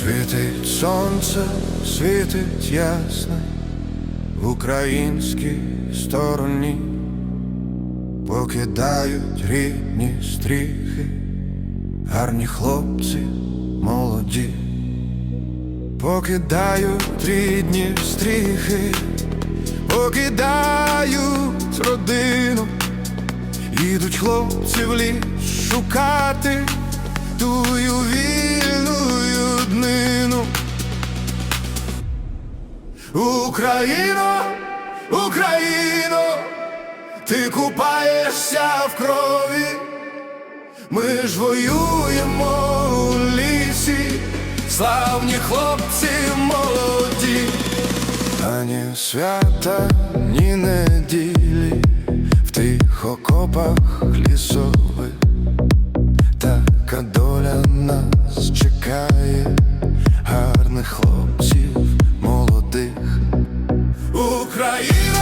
Світить сонце, світить ясно в українській стороні, покидають рідні стріхи, гарні хлопці молоді, покидають рідні стріхи, покидають родину, ідуть хлопці в ліс шукати Україно, Україно, ти купаєшся в крові, ми ж воюємо у лісі, славні хлопці молоді, ані свята, ні неділі в тих окопах лісових. Така доля нас чекає, гарних хлопців Україна.